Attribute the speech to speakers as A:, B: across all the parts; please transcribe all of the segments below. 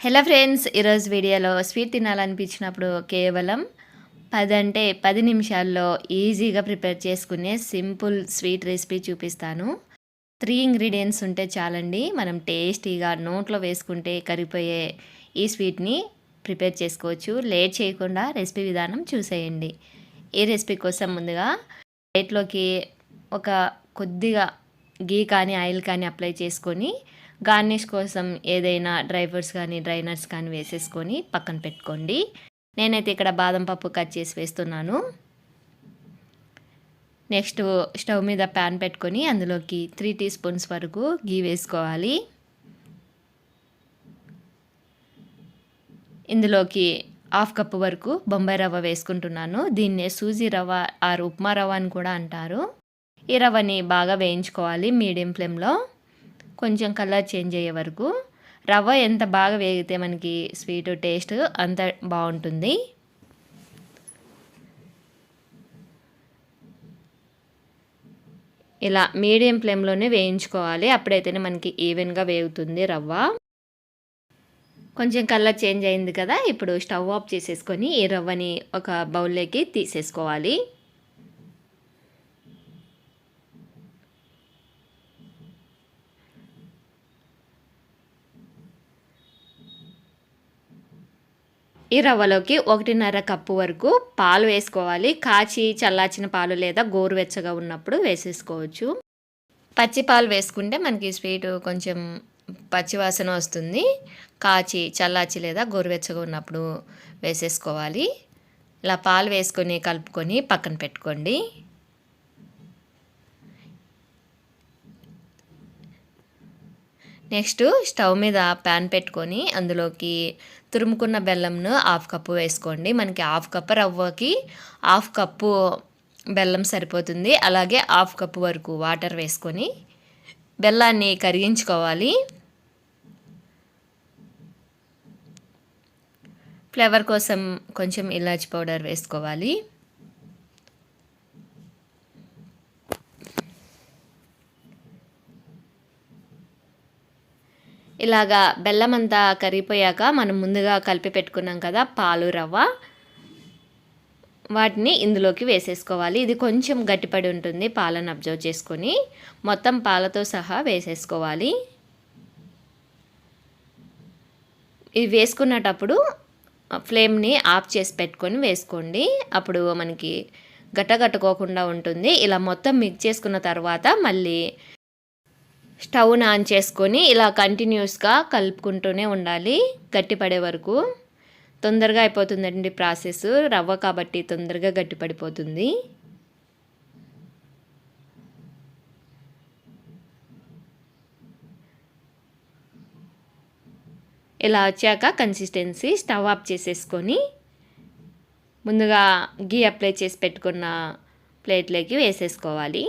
A: Hello friends ఈరోజు వీడియోలో sweet తినాలనిపించినప్పుడు కేవలం పది అంటే పది నిమిషాల్లో ఈజీగా ప్రిపేర్ చేసుకునే సింపుల్ స్వీట్ రెసిపీ చూపిస్తాను. త్రీ ఇంగ్రీడియంట్స్ ఉంటే చాలండి. మనం టేస్టీగా నోట్లో వేసుకుంటే కరిగిపోయే ఈ స్వీట్ని ప్రిపేర్ చేసుకోవచ్చు. లేట్ చేయకుండా రెసిపీ విధానం చూసేయండి. ఈ రెసిపీ కోసం ముందుగా ప్లేట్లోకి ఒక కొద్దిగా గీ కానీ ఆయిల్ కానీ అప్లై చేసుకొని గార్నిష్ కోసం ఏదైనా డ్రై ఫ్రూట్స్ కానీ డ్రై నట్స్ కానీ వేసేసుకొని పక్కన పెట్టుకోండి. నేనైతే ఇక్కడ బాదం పప్పు కట్ చేసి వేస్తున్నాను. నెక్స్ట్ స్టవ్ మీద ప్యాన్ పెట్టుకొని అందులోకి త్రీ టీ స్పూన్స్ వరకు గీ వేసుకోవాలి. ఇందులోకి హాఫ్ కప్ వరకు బొంబాయి రవ్వ వేసుకుంటున్నాను. దీన్నే సూజీ రవ్వ ఆరు ఉప్మా రవ్వ అని కూడా అంటారు. ఈ రవ్వని బాగా వేయించుకోవాలి మీడియం ఫ్లేమ్లో. కొంచెం కలర్ చేంజ్ అయ్యే వరకు రవ్వ ఎంత బాగా వేగితే మనకి స్వీట్ టేస్ట్ అంత బాగుంటుంది. ఇలా మీడియం ఫ్లేమ్లోనే వేయించుకోవాలి. అప్పుడైతేనే మనకి ఈవెన్గా వేగుతుంది రవ్వ. కొంచెం కలర్ చేంజ్ అయింది కదా ఇప్పుడు స్టవ్ ఆఫ్ చేసేసుకొని ఈ రవ్వని ఒక బౌల్లోకి తీసేసుకోవాలి. ఈ రవ్వలోకి ఒకటిన్నర కప్పు వరకు పాలు వేసుకోవాలి. కాచి చల్లార్చిన పాలు లేదా గోరువెచ్చగా ఉన్నప్పుడు వేసేసుకోవచ్చు. పచ్చి పాలు వేసుకుంటే మనకి స్వీట్ కొంచెం పచ్చివాసన వస్తుంది. కాచి చల్లాచి లేదా గోరువెచ్చగా ఉన్నప్పుడు వేసేసుకోవాలి. ఇలా పాలు వేసుకొని కలుపుకొని పక్కన పెట్టుకోండి. నెక్స్ట్ స్టవ్ మీద ప్యాన్ పెట్టుకొని అందులోకి తురుముకున్న బెల్లంను హాఫ్ కప్పు వేసుకోండి. మనకి హాఫ్ కప్పు రవ్వకి హాఫ్ కప్పు బెల్లం సరిపోతుంది. అలాగే హాఫ్ కప్పు వరకు వాటర్ వేసుకొని బెల్లాన్ని కరిగించుకోవాలి. ఫ్లేవర్ కోసం కొంచెం ఇలాచి పౌడర్ వేసుకోవాలి. ఇలాగా బెల్లం అంతా కరిగిపోయాక మనం ముందుగా కలిపి పెట్టుకున్నాం కదా పాలు రవ్వ. వాటిని ఇందులోకి వేసేసుకోవాలి. ఇది కొంచెం గట్టిపడి ఉంటుంది పాలను అబ్జర్వ్ చేసుకొని. మొత్తం పాలతో సహా వేసేసుకోవాలి. ఇది వేసుకున్నటప్పుడు ఫ్లేమ్ని ఆఫ్ చేసి పెట్టుకొని వేసుకోండి. అప్పుడు మనకి గట్టగట్టుకోకుండా ఉంటుంది. ఇలా మొత్తం మిక్స్ చేసుకున్న తర్వాత మళ్ళీ స్టవ్ని ఆన్ చేసుకొని ఇలా కంటిన్యూస్గా కలుపుకుంటూనే ఉండాలి. గట్టిపడే వరకు. తొందరగా అయిపోతుందండి ప్రాసెస్. రవ్వ కాబట్టి తొందరగా గట్టిపడిపోతుంది. ఇలా వచ్చాక కన్సిస్టెన్సీ స్టవ్ ఆఫ్ చేసేసుకొని ముందుగా గీ అప్లై చేసి పెట్టుకున్న ప్లేట్లోకి వేసేసుకోవాలి.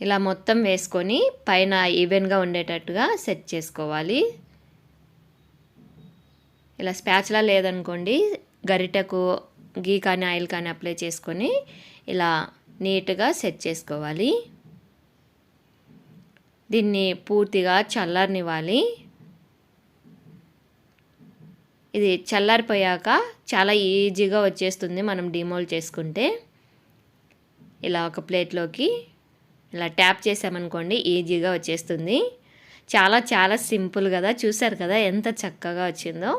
A: ఇలా మొత్తం వేసుకొని పైన ఈవెన్గా ఉండేటట్టుగా సెట్ చేసుకోవాలి. ఇలా స్పాచ్లా లేదనుకోండి గరిటెకు గీ కానీ ఆయిల్ కానీ అప్లై చేసుకొని ఇలా నీట్గా సెట్ చేసుకోవాలి. దీన్ని పూర్తిగా చల్లారనివ్వాలి. ఇది చల్లారిపోయాక చాలా ఈజీగా వచ్చేస్తుంది మనం డిమోల్ చేసుకుంటే. ఇలా ఒక ప్లేట్లోకి ఇలా ట్యాప్ చేసామనుకోండి ఈజీగా వచ్చేస్తుంది. చాలా చాలా సింపుల్ కదా చూసారు కదా ఎంత చక్కగా వచ్చిందో.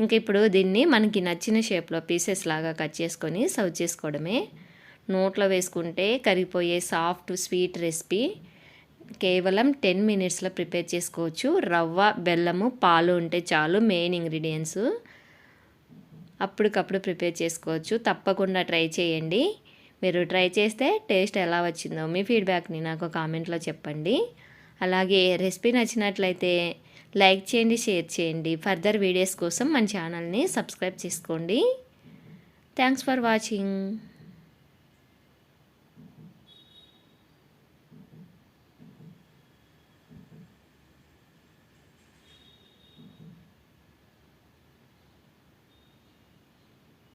A: ఇంక ఇప్పుడు దీన్ని మనకి నచ్చిన షేప్లో పీసెస్ లాగా కట్ చేసుకొని సర్వ్ చేసుకోవడమే. నోట్లో వేసుకుంటే కరిగిపోయే సాఫ్ట్ స్వీట్ రెసిపీ. కేవలం టెన్ మినిట్స్లో ప్రిపేర్ చేసుకోవచ్చు. రవ్వ బెల్లము పాలు ఉంటే చాలు మెయిన్ ఇంగ్రీడియంట్స్. అప్పటికప్పుడు ప్రిపేర్ చేసుకోవచ్చు. తప్పకుండా ట్రై చేయండి. మీరు ట్రై చేస్తే టేస్ట్ ఎలా వచ్చిందో మీ ఫీడ్బ్యాక్ని నాకు కామెంట్లో చెప్పండి. అలాగే రెసిపీ నచ్చినట్లయితే లైక్ చేయండి షేర్ చేయండి. ఫర్దర్ వీడియోస్ కోసం మన ఛానల్ని సబ్స్క్రైబ్ చేసుకోండి. Thanks for watching.